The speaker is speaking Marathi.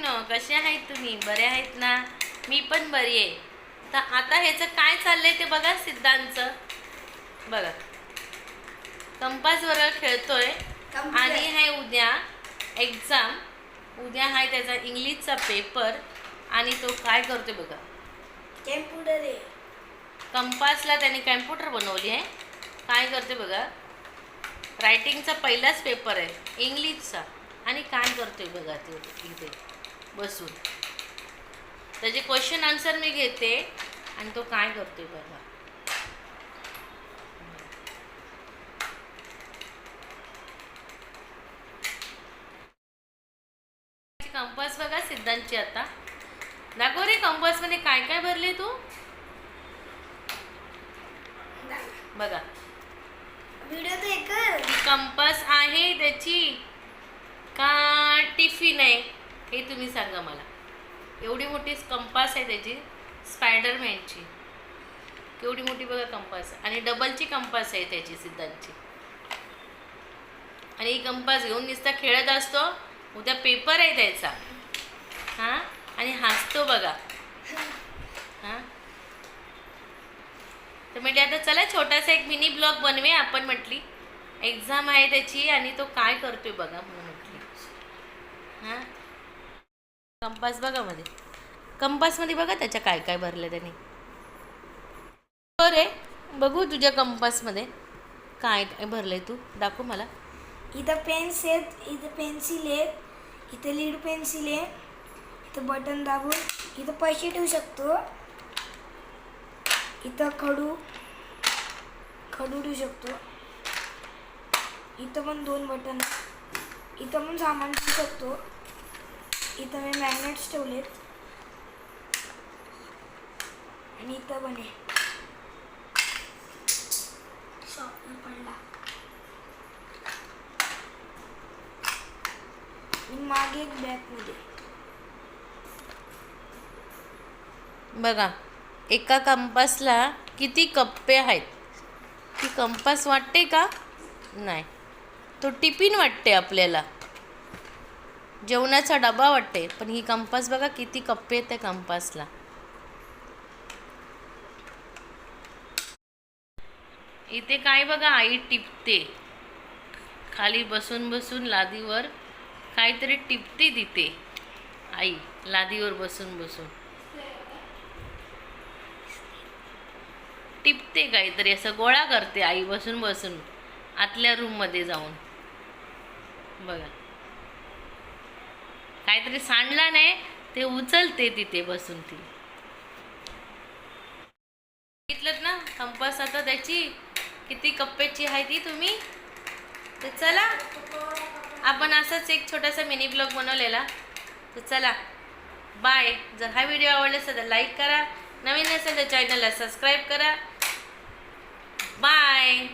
मैत्रिणींनो कसे आहेत तुम्ही? बरे आहेत ना? मी पण बरी आहे. तर आता ह्याचं काय चाललंय ते बघा सिद्धांचं बघा. कंपास बरोबर खेळतोय. आणि आहे उद्या एक्झाम उद्या आहे त्याचा इंग्लिशचा पेपर आणि तो काय करतोय बघा. कॅम्प्युटर आहे. कंपासला त्याने कॅम्प्युटर बनवली आहे. काय करते बघा. रायटिंगचा पहिलाच पेपर आहे. इंग्लिशचा. आणि काय करतोय बघा ते इथे. बसून. त्याचे क्वेश्चन आन्सर मी घेते आणि तो काय करतोय बघा. कंपास बघा सिद्धांतची आता. दाखव रे कंपासमध्ये काय काय भरले तू? बघा. व्हिडिओ कंपास आहे त्याची का टिफिन आहे? हे तुम्ही सांगा मला. एवढी मोठी कंपास आहे त्याची स्पायडरमॅनची केवढी मोठी बघा कंपास. आणि डबलची कंपास आहे त्याची सिद्धांतची. आणि ही कंपास घेऊन नुसता खेळत असतो उद्या पेपर आहे त्याचा. हां? आणि हसतो बघा. हां? तर म्हणजे आता चला छोटासा एक मिनी ब्लॉग बनवे आपण म्हटली. एक्झाम आहे त्याची आणि तो काय करतोय बघा म्हणून म्हटली. हां? कंपास बघा मध्ये. कंपासमध्ये बघा त्याच्या काय काय भरलं त्याने. अरे बघू तुझ्या कंपासमध्ये काय काय भरलंय तू? दाखव मला. इथं पेन्स आहेत इथं पेन्सिल आहेत इथं लीड पेन्सिल आहे. इथं बटन दाबून. इथं पैसे ठेवू शकतो. इथं खडू खडू ठेवू शकतो. इथं पण दोन बटन. इथं पण सामान ठेवू शकतो. इथं मी मॅग्नेट्स ठेवलेत. आणि इथं बने. शॉपन पडला. आणि मागे एक बॅगमध्ये बघा एका कंपासला किती कप्पे आहेत? ती कंपास वाटते का? नाही. तो टिफिन वाटते आपल्याला. जेवणाचा डबा वाटते पण ही कंपास बघा किती कप्पे आहेत त्या कंपासला. इथे काय बघा आई टिपते. खाली बसून बसून लादीवर काहीतरी टिपते तिथे आई लादीवर बसून बसून. टिपते काहीतरी असं गोळा करते आई बसून बसून आतल्या रूममध्ये जाऊन. बघा. काहीतरी सांडला नाही ते उचलते तिथे बसून ती. बघितलं ना कंपास आता त्याची. किती कप्प्याची आहे ती तुम्ही? तर चला. आपण असंच एक छोटासा मिनी ब्लॉग बनवलेला. तर चला. बाय. जर हा व्हिडिओ आवडला असेल तर लाईक करा. नवीन असेल तर चॅनलला सबस्क्राईब करा. बाय.